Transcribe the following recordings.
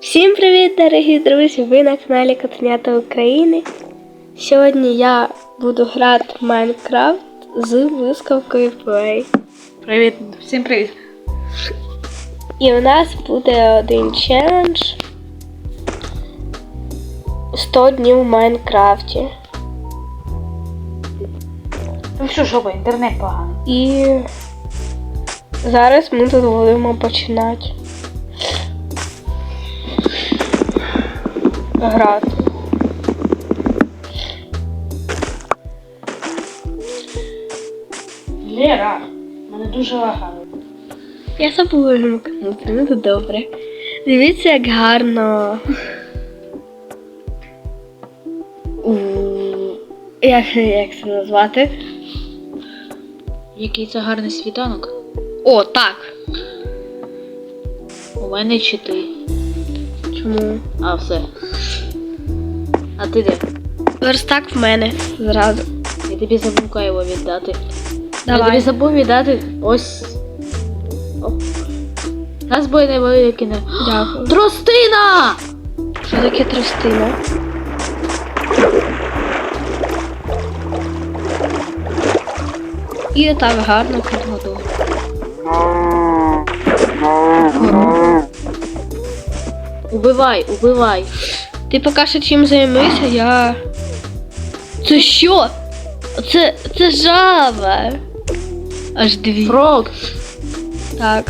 Всім привіт, дорогі друзі! Ви на каналі Котенята України. Сьогодні я буду грати в Майнкрафт з блискавкою Play. Привіт, всім привіт. І у нас буде один челендж 100 днів в Майнкрафті. Ну що, бо інтернет поганий. І зараз ми тут будемо починати грати. Лера, мене дуже лагає. Я забула вимкнути, ну то добре. Дивіться, як гарно. У... Як, як це назвати? Який це гарний світанок. О, так. У мене чи ти. Чому? А, все. А ти де? Верстак в мене зразу. Я тобі забув його віддати. Я тобі забув віддати ось. О. Нас буде не викине. Дякую. Тростина! Що таке тростина? І так гарно під. Убивай, убивай. Ти поки що чим займися, я. Це що? Це. це жаба. Аж дві. Фрог. Так.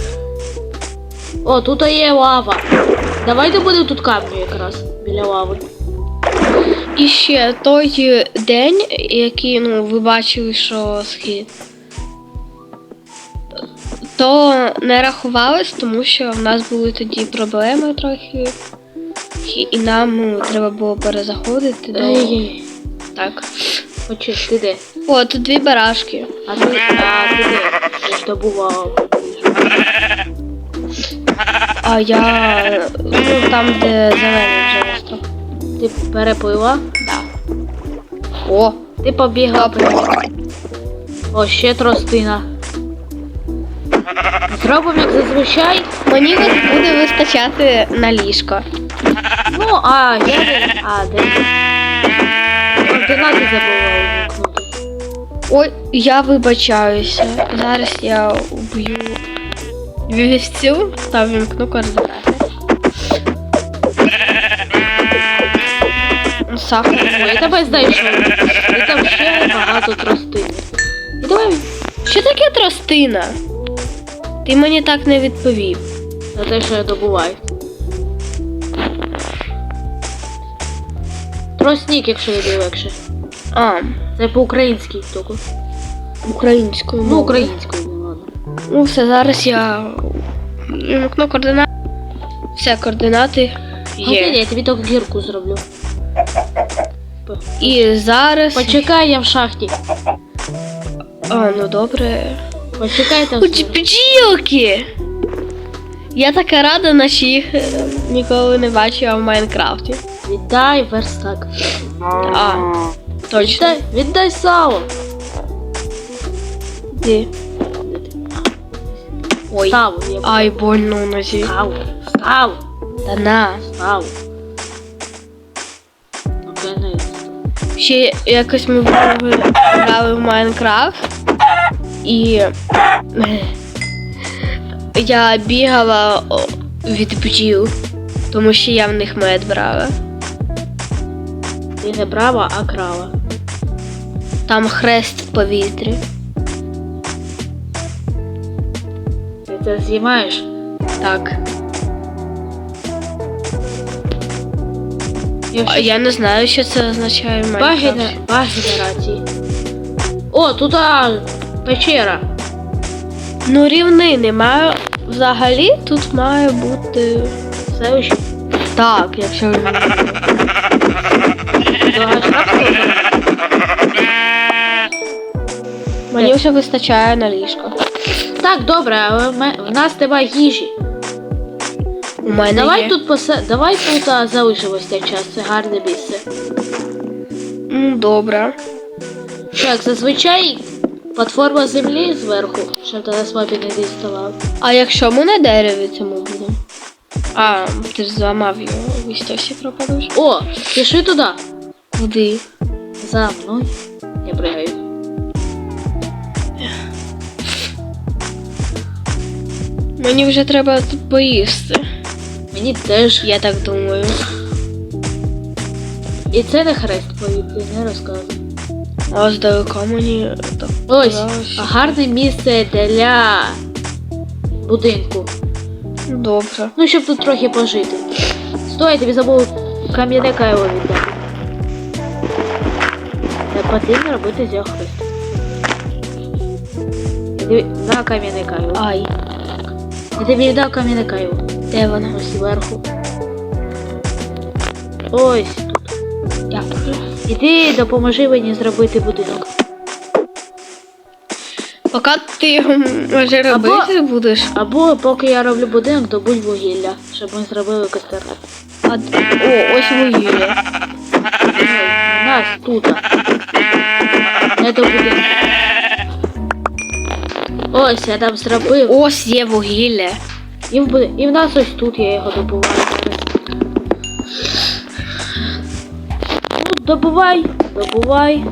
О, тут є лава. Давайте будемо тут камню якраз біля лави. І ще той день, який ну, ви бачили, що схід. То не рахувалось, тому що в нас були тоді проблеми трохи. І- І нам ну, треба було перезаходити до. Ей, Так. Хоче, ти де? О, тут дві барашки. А ти, а ти де? Я ж добував. А я. Ну, там, де зелений вже остров. Ти переплила? Да. О, Ти побігла. О, ще тростина. Зробимо як зазвичай. Мені буде вистачати на ліжко. Ну, а, я. А, де? Координати забула. Ой, я вибачаюся. Зараз я уб'ю вівцю та вімкну координати. Сахар. О, я тебе знайшов. І там ще багато тростини. І давай Що таке тростина? Ти мені так не відповів. за те, що я добуваю. Тростник, якщо тобі легше. А, Це по-українськи тільки. українською. Ну, мовою. українською, ну ладно. Ну, все, зараз я вімкну координати. Все, координати Є. є. Я тобі тільки гірку зроблю. І зараз. Почекай, я в шахті. А, ну добре. Почекай там. Бджілки! Я така рада, наче їх е, ніколи не бачила в Майнкрафті. Віддай верстак. А, точно. Віддай, віддай сало. Де? Ой. Ставу. Я Ай, больно у нозі. Ставу. Ставу. Та на. Ставу. Ще якось ми грали в Майнкрафт і е, я бігала від бджіл, тому що я в них мед брала. Ти не брава, а крава. Там хрест в повітрі. Ти це знімаєш? Так. А я не знаю, що це означає в Майнкрафті. генерації. О, тут а, печера. Ну, рівнини маю. Взагалі тут має бути. Селище. Так, якщо ви Мені вже вистачає на ліжко. Так, добре, але в нас немає їжі. У мене Давай є. тут посе... Давай тут а, час, це гарне місце. М, Добре. Так, зазвичай платформа землі зверху, щоб до нас мапі не діставав. А якщо ми на дереві цьому будемо? А, ти ж зламав його, вістосі пропадеш. О, пішли туди. Куди? За мною. Я пригаю. Мені вже треба тут поїсти. Мені теж. Я так думаю. І це не хрест повітря, не розказуй. А здалека мені так. Ось, Здавалося. гарне місце для будинку. Добре. Ну, щоб тут трохи пожити. Стой, я тобі забув кам'яне кайло віддати. Та потрібно робити з його хрест. На кам'яне кайло. Ай, Я тобі віддав кам'яне кайло. де вона? Ось зверху. Ось тут. Дякую. Іди допоможи мені зробити будинок. Поки ти може робити будеш. Або поки я роблю будинок, добудь вугілля, щоб ми зробили костер. А, о, ось вугілля. Нас тут. Не до будинку. Ось я там зробив. Ось є вугілля. І в, і в нас ось тут я його добуваю. Ну, добувай, добувай.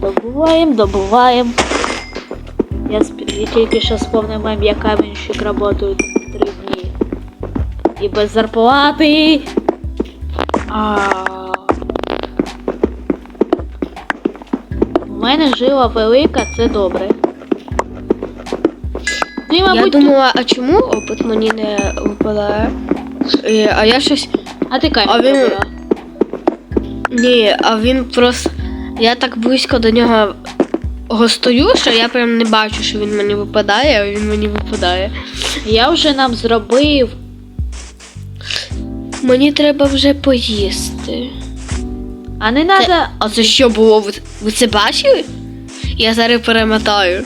Добуваємо, добуваємо. Я, сп- я тільки що сповнив мем, як каменщик працює три дні. І без зарплати. А, У мене жила велика, це добре. Ну і, я думала, а чому опит мені не випадає? Е, А я щось. а ти камінь а він-. Ні, а він просто. Я так близько до нього гостою, що я прям не бачу, що він мені випадає, а він мені випадає. Я вже нам зробив. Мені треба вже поїсти. А не надо. А це що було? Ви, ви це бачили? Я зараз перемотаю.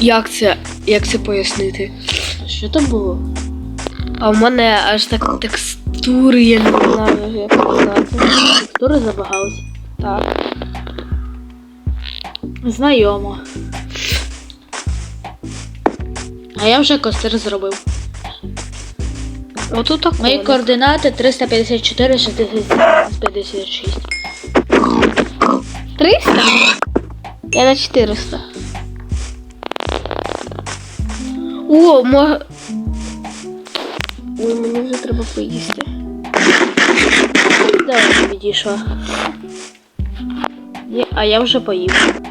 Як це? Як це пояснити? Що там було? А в мене аж так текстури, я не знаю, як сказати. Текстури забагалися. Так. Знайомо. А я вже костер зробив. Отут так. Мої координати 354 67 56. 300? Я на 400. О, може. Ой, мені вже треба поїсти. Давай я відійшла. А я вже поїв.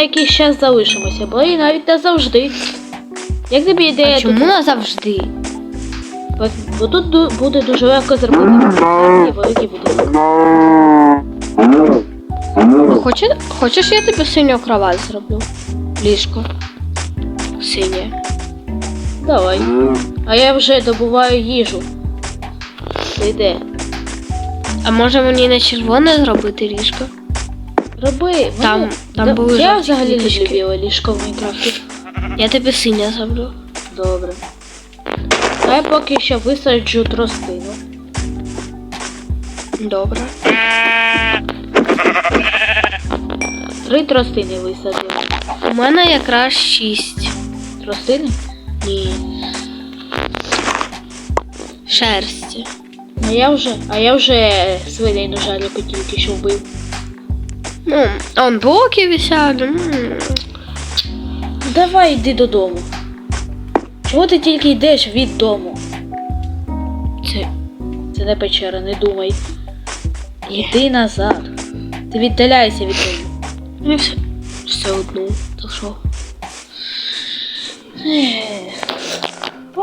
На якийсь час залишимося, бо і навіть не завжди. Як тобі ідея А чому назавжди? Бо, бо тут ду- буде дуже легко зробити великий будинок. Хоче, хочеш, я тобі синю кровать зроблю? Ліжко. Синє. Давай. А я вже добуваю їжу. Ти де? А може мені на червоне зробити ліжко? Роби. Там- Мені- там Да- були Я взагалі люблю біле ліжко в Майнкрафті. Я тобі синє зроблю. Добре. А я поки що висаджу тростину. Добре. Три тростини висадив. У мене якраз шість. Тростини? Ні. Шерсті. А я вже, а я вже свиней на жаліку тільки що вбив. Ну, он блоки висять. Давай йди додому. Чого ти тільки йдеш від дому? Це Це не печера, не думай. Йди назад. Ти віддаляйся від дому. не все, все одно. То що?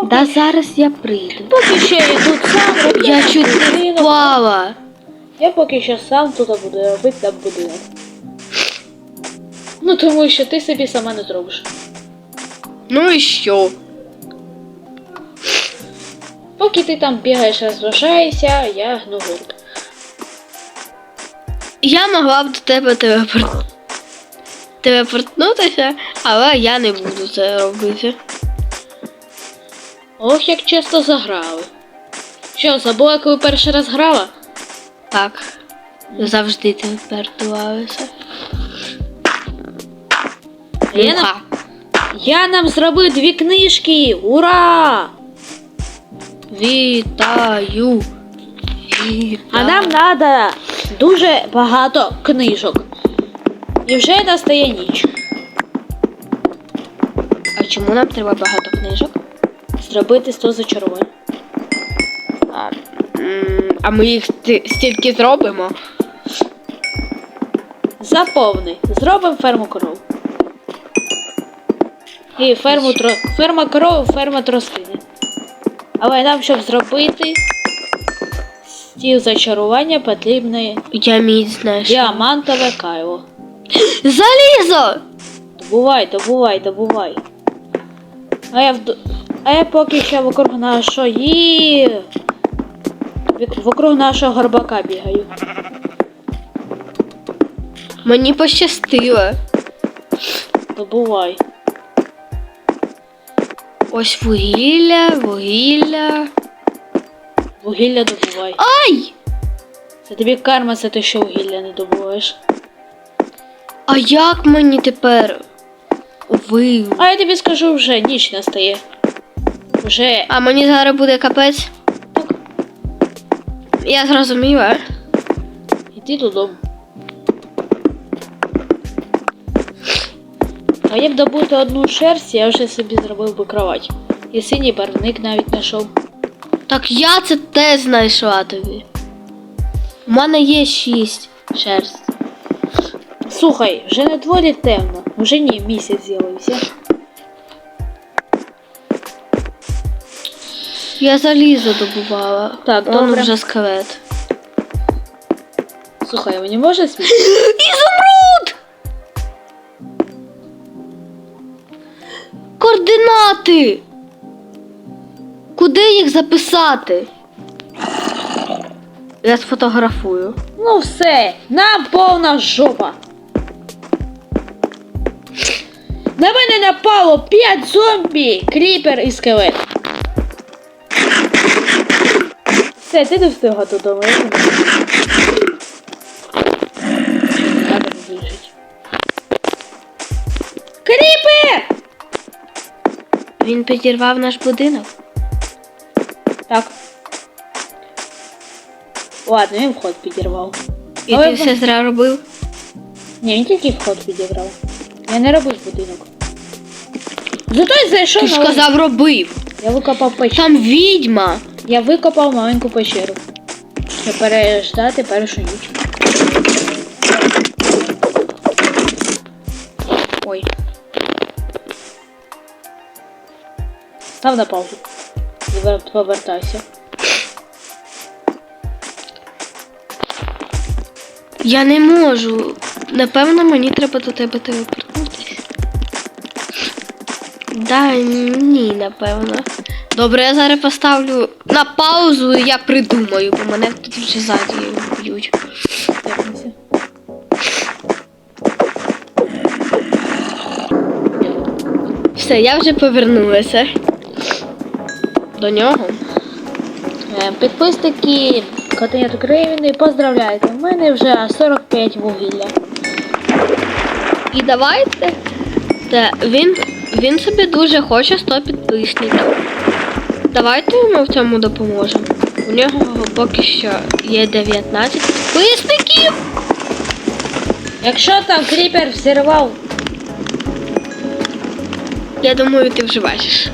Да зараз я прийду. Поки що я тут сам. Я чуть не впала. Я поки що сам тут буду робити там будинок. Ну тому що ти собі сама не зробиш. Ну і що? Поки ти там бігаєш, розважаєшся, я гну гурт. Я могла б до тебе телепорт... телепортнутися, але я не буду це робити. Ох, як часто заграли. Що, забула, коли перший раз грала? Так. Завжди тепер тувалися. Я, нам, я нам зробив дві книжки! Ура! Вітаю. Вітаю. А нам треба дуже багато книжок. І вже настає ніч. А чому нам треба багато книжок? Зробити 100 зачарувань. А, а ми їх стільки зробимо. Заповни. Зробимо ферму коров. І ферму тро... ферма коров, ферма тростини. Але нам, щоб зробити стіл зачарування, потрібне Я міць знаєш. діамантове кайло. Залізо! Добувай, добувай, добувай. А я вд... А я поки що вокруг нашої. Вокруг нашого горбака бігаю. Мені пощастило. Добувай. Ось вугілля, вугілля. Вугілля добувай. Ай! Це тобі карма за те, що вугілля не добуваєш. А як мені тепер? Ви. А я тобі скажу вже, ніч настає. Вже А мені зараз буде капець. так, Я зрозуміла. іди додому. А як добути одну шерсть, я вже собі зробив би кровать. І синій барвник навіть знайшов. Так я це теж знайшла тобі. У мене є шість шерсть. Слухай, вже на дворі темно, вже ні, місяць з'явився. Я залізо добувала. Так, Он добре. вже скелет. Слухай, мені може сміти? Ізумруд! Координати! Куди їх записати? Я сфотографую. Ну все, нам повна жопа. На мене напало 5 зомбі, кріпер і скелет. Все, ти не встигла додому. Він підірвав наш будинок. Так. Ладно, він вход підірвав. І Але ти все зря робив. Ні, він тільки вход підібрав. Я не робив будинок. Зато я зайшов Ти ж на сказав робив. Я викопав печеру. Там відьма. Я викопав маленьку печеру. Щоб переждати першу ніч. Став на паузу. Повертайся. Я не можу. Напевно, мені треба до тебе телепортнутися. Да, ні, напевно. Добре, я зараз поставлю на паузу і я придумаю, бо мене тут вже ззаді б'ють. Все, я вже повернулася. До нього. Е, Підписники Катенят України, поздравляйте! У мене вже 45 вугілля. І давайте. Та він, він собі дуже хоче 100 підписників. Давайте йому в цьому допоможемо. У нього поки що є 19 підписників. Якщо там кріпер взірвав, Я думаю, ти вже бачиш.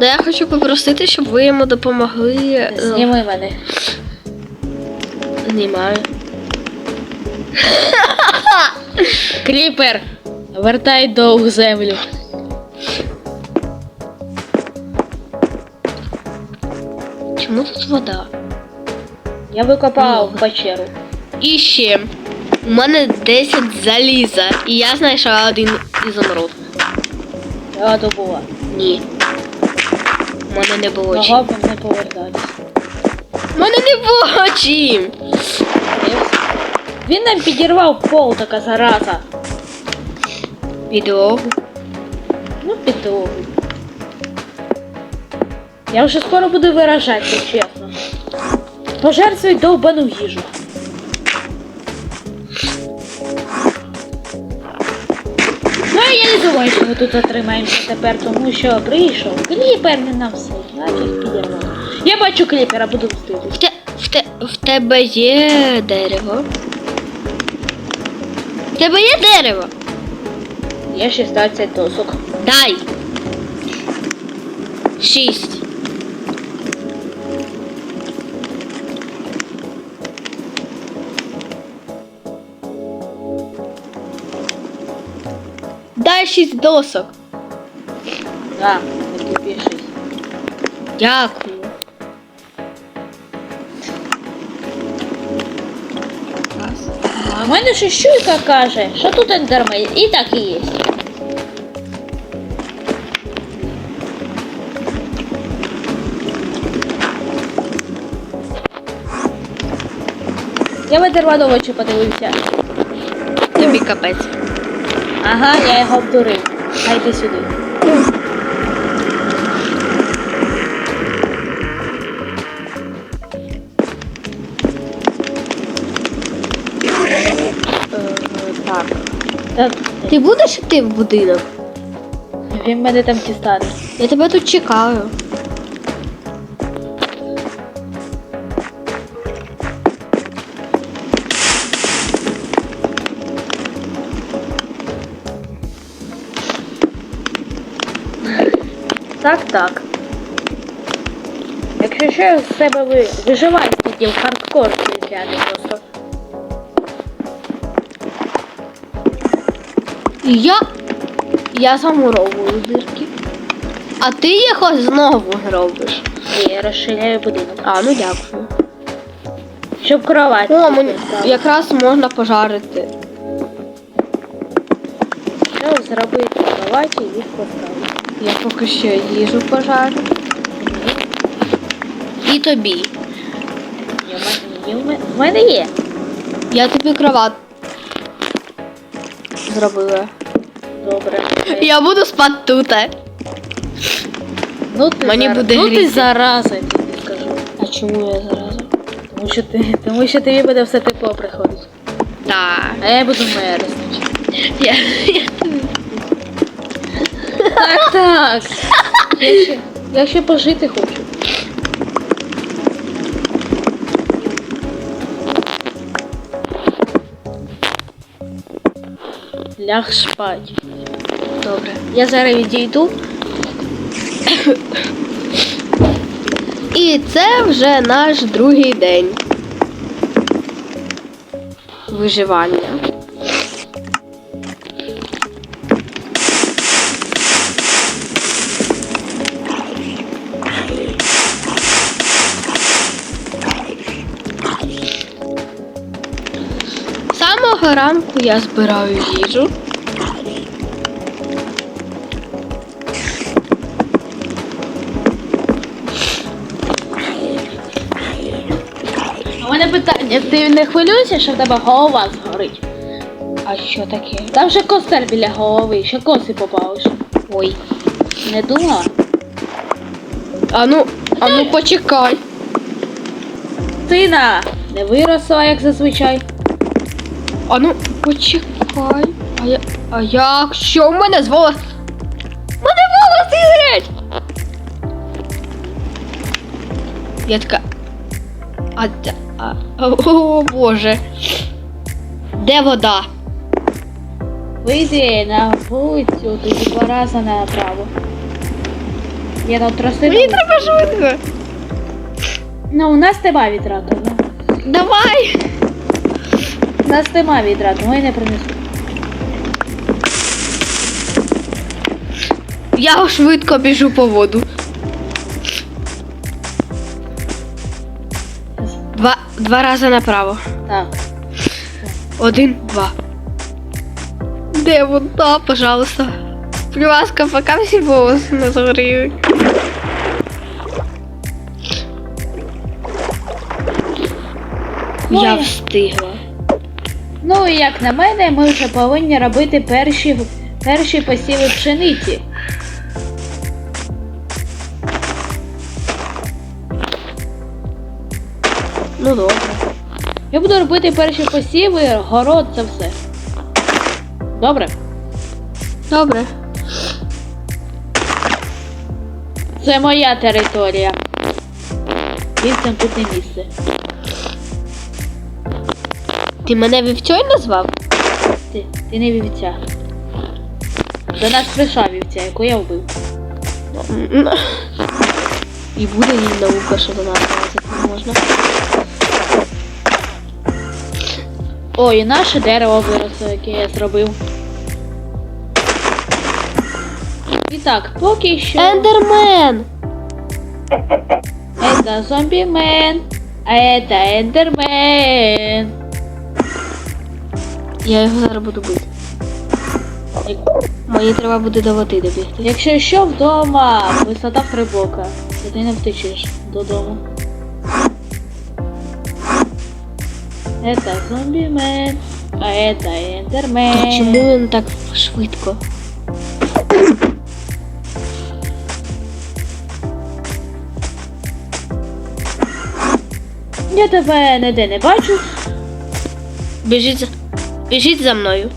Да я хочу попросити, щоб ви йому допомогли. е, зніми мене. Знімаю. Кріпер! Вертай довг землю. Чому тут вода? Я викопав Ну. печеру. І ще. У мене 10 заліза, і я знайшла один ізумруд. Я добула. Ні. У мене не було чим. Б не повертатися. У мене не було чим. Він нам підірвав пол, така зараза. Підлогу. Ну, підлогу. Я вже скоро буду виражатися, чесно. Пожертвуй довбану їжу. А я не думаю, що ми тут отримаємося тепер, тому що прийшов кліпер не нам все. Я бачу кліпера, буду В, те, в, те, в тебе є дерево. В тебе є дерево. Є 16 досок. Дай. 6. Шість досок. Да, не пишись. Дякую. А в мене ще щуйка каже, що тут ендермен. І так і є. Я в ендерман очі подивився. Тобі капець. Ага, я його обдурив. А йди сюди. так. Так, Ти будеш йти в будинок? він мене там дістане. Я тебе тут чекаю. Так. Якщо що з себе ви виживай тільки в хардкор взяти просто. Я. Я замуровую дирки. А ти їх ось знову робиш. І я розширяю будинок. А, ну дякую. Щоб кровать. О, мені якраз можна пожарити. Щоб зробити кроваті і їх поставити. Я поки що їжу пожарю. І тобі. В мене- є в мене- є. Я тобі кроват зробила. Добре. Я буду спати тут. Ну ти Мені зараз- буде Ну ти зараза, я тобі скажу. А чому я зразу? Тому що ти, тому що тобі буде все тепло приходить. Так. А я буду мерзнути. Я, я... Так, так. Я ще, я ще пожити хочу. Ляг спать. Добре. Я зараз відійду. І це вже наш другий день. Виживання. Самого ранку я збираю їжу. У мене питання, ти не хвилюєшся, що в тебе голова згорить? А що таке? Там же костель біля голови, ще коси попалиш. Ой. Не думала? А ну, а ну почекай. Тина не виросла, як зазвичай. А ну почекай. А я. А як? Що в мене з волос? В Мене волоси греть! Я така. А, а, о, боже. Де вода? Вийди на вулицю, тоді два рази направо. Я на троси. Мені треба швидко. Ну, у нас нема відрату. Ну. Давай. Нас нема відрату, ми не принесу. Я швидко біжу по воду. Два, два рази направо. Так. Один, два. Де вода, пожалуйста? Будь ласка, поки всі волоси не згоріли. Я я- встигла. Ну і як на мене, ми вже повинні робити перші, перші посіви пшениці. Ну добре. Я буду робити перші посіви, город, це все. Добре? Добре. Це моя територія. Вівцям тут не місце. Ти мене вівцьою назвав? Ти, ти не вівця. До нас прийшла вівця, яку я вбив. І буде їй наука, що до нас не можна. О, і наше дерево виросло, яке я зробив. І так, поки що. Ендермен! Это зомбімен. А это ендермен. Я його зараз буду бити. Мені треба буде до води добігти. Якщо що вдома, висота блока, то ти не втечеш додому. Это зомбімен. А это ендермен. Чому він так швидко? Я тебе ніде не бачу. Біжіть за... Біжіть за мною.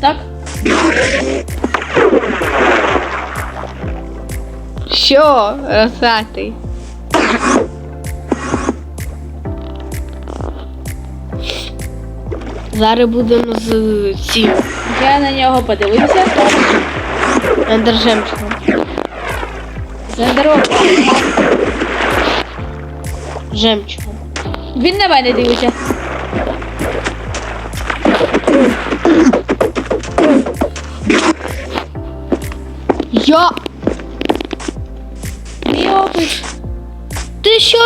Так? Що, росатий? Зараз будемо з цим Я на нього подивився. ендержемчиком. Це здорово. Жемчугом. Він на мене дивиться. Я. Мій. Ти що?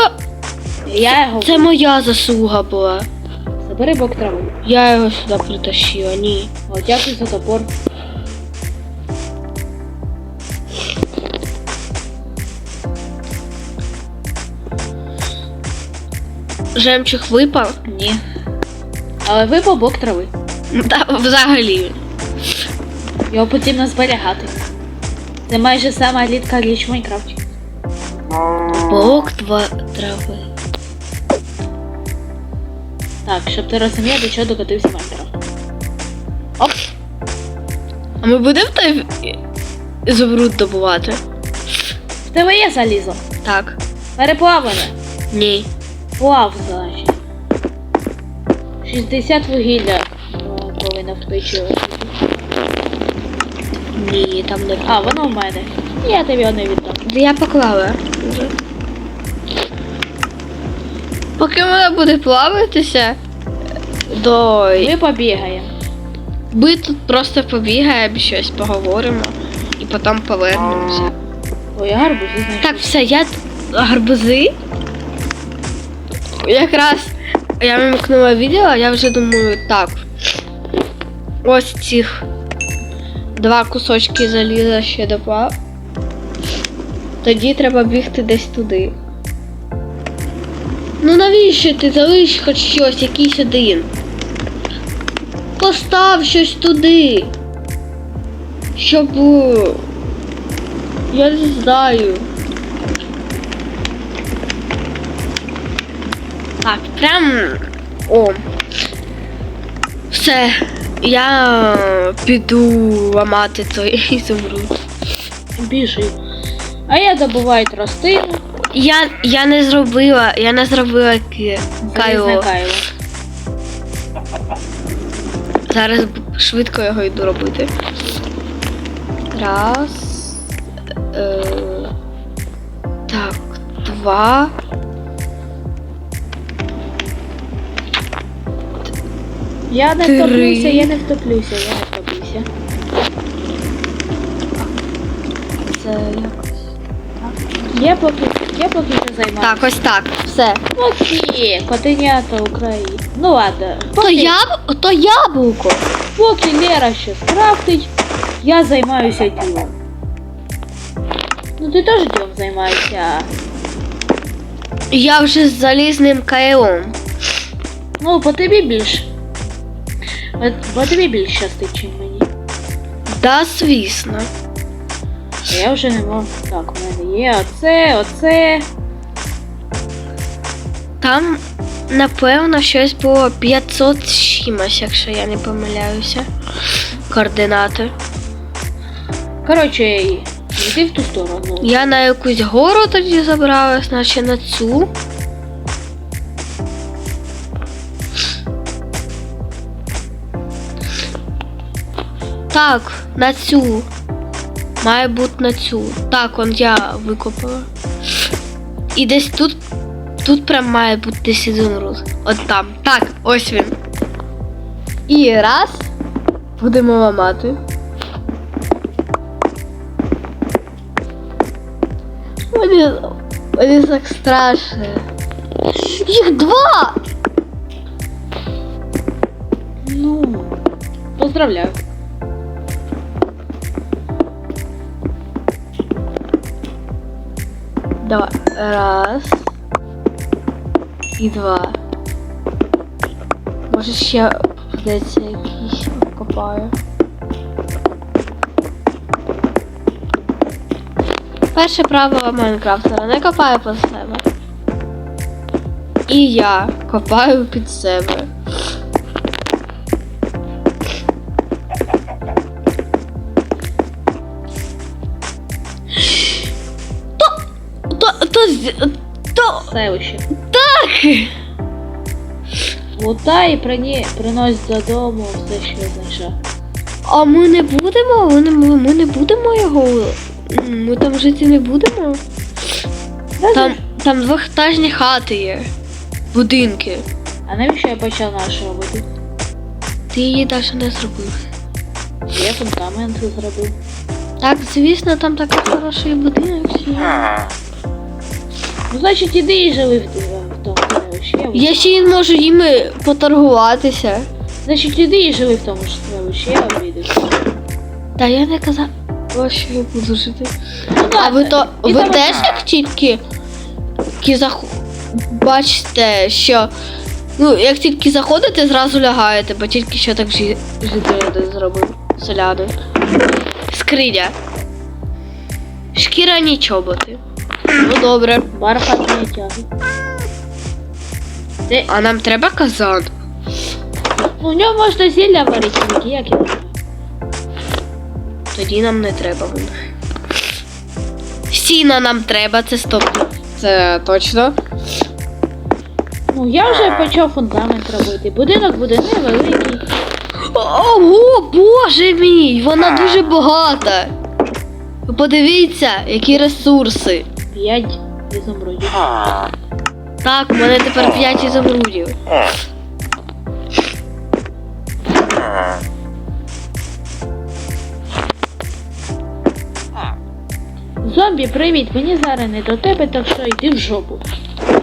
Я його. Це моя заслуга була. Забери бок трави. Я його сюди притащила, ні. О, дякую за топор. Жемчуг випав. Ні. Але випав бок трави. Та взагалі. Його потрібно зберігати. Це майже сама літка річ в Майнкрафті. Бок два трави. Так, щоб ти розумів, до чого докотився Майнкрафт. Оп. А ми будемо той зубруд добувати? В тебе є залізо. Так. Переплавлене. Ні. Плав, значить. 60 вугілля ну, повинно в. Ні, там не А, воно в мене. Я тобі його не віддам. Я поклала. вже. Поки вона буде плаватися, до... Ми побігаємо. ми тут просто побігаємо щось, поговоримо і потім повернемося. Ой, гарбузи знайшов. Так, все, я гарбузи. Якраз я вимкнула відео, я вже думаю, так. Ось цих два кусочки заліза ще допав. Тоді треба бігти десь туди. Ну навіщо ти залиш хоч щось, якийсь один? Постав щось туди. Щоб. е, Я не знаю. Так, прям. О. Все. Я піду ламати той ізумруд. Біжи. А я добуваю тростину. Я, я не зробила, я не зробила кайло. кайло. Зараз швидко його йду робити. Раз. Е, так, два. Я не Три. втоплюся, я не втоплюся, я не втоплюся. Це якось. Я поки, я поки що займаюся. Так, ось так. Все. Поки, котенята України. Ну ладно. То, Поки, яб... то яблуко. поки Лера ще скрафтить, я займаюся ділом. Ну ти теж ділом займаєшся. Я вже з залізним кайлом. Ну, по тобі більш. По тобі більш щастить, мені. Да, звісно. Я вже не можу. Так, у мене є оце, оце. Там, напевно, щось було 500 з чимось, якщо я не помиляюся. Координати. Коротше, йди в ту сторону. Я на якусь гору тоді забралась, наче на цю. Так, на цю. Має бути на цю. Так, он я викопала. І десь тут. Тут прям має бути ізумруд. От там. Так, ось він. І раз. Будемо ламати. Мені, мені так страшно. Їх два! Ну, поздравляю. Давай. Раз. І два. Може ще придеться якийсь копаю. Перше правило Майнкрафтера не копаю під себе. І я копаю під себе. То, з- так! Лутай і прині... принось додому все, що знайшов. А ми не будемо, ми не, ми не будемо його. Ми там жити не будемо. Там, там двохтажні хати є. Будинки. А навіщо я почав наш робити? Ти її навіть не зробив. Я фундамент зробив. Так, звісно, там такий хороший будинок. є. Ну, значить, іди і живи в, тому селищі. Я, ще й можу їми поторгуватися. Значить, іди і живи в тому ж селищі, я обійду. Та я не казав, що я буду жити. Ну, А ви то ви теж як тільки, тільки зах... бачите, що ну, як тільки заходите, зразу лягаєте, бо тільки що так жи... жити зробив селяни. Скриня. Шкіряні чоботи. Ну добре. Бархатний тяги. Де? А нам треба казан. Ну, в ньому можна зілля варити, як його. Тоді нам не треба. воно. Сіна нам треба, це стоп. Це точно. Ну, я вже почав фундамент робити. Будинок буде невеликий. Ого, боже мій! Вона дуже багата. Подивіться, які ресурси. П'ять ізумрудів. Так, у мене тепер 5 ізумрудів. Зомбі, привіт, мені зараз не до тебе, так що йди в жопу.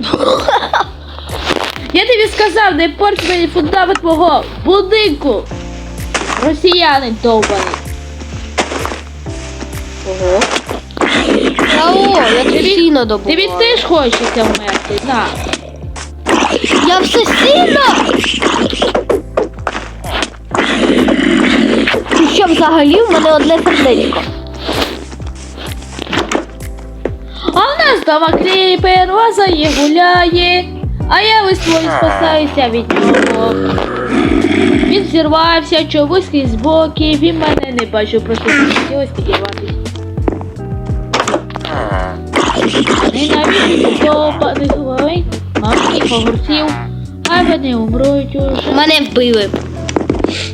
Я тобі сказав, не порть мені фундамент мого будинку. Росіянин довбаний. Я сіно добула. Тобі теж хочеться вмерти, на. Я все сіно! І що взагалі в мене одне сердечко. А в нас дома кліпер, лазає, гуляє, а я веслою спасаюся від нього. Він зірвався, чогось крізь боки, він мене не бачив, просто хотілося Ненавиджу допаних головень, маленьких огурців, а вони умруть уже. Мене вбили.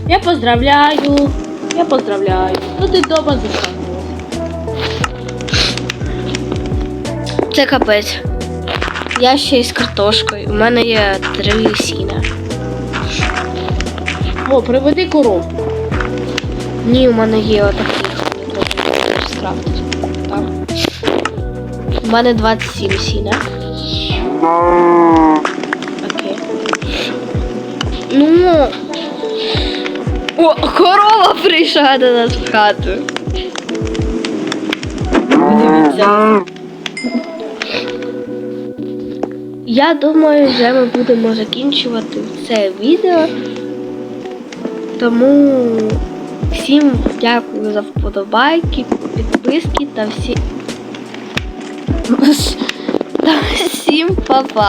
Я поздравляю, я поздравляю. Ну ти дома застанув. Це капець. Я ще із картошкою. У мене є три сіна. О, приведи коров. Ні, у мене є отаких. Мене 27 сіна. Окей. Ну. О, корова прийшла до нас в хату. Подивіться. Я думаю, вже ми будемо закінчувати це відео. Тому Всім дякую за вподобайки, підписки та всі. Та всім па-па.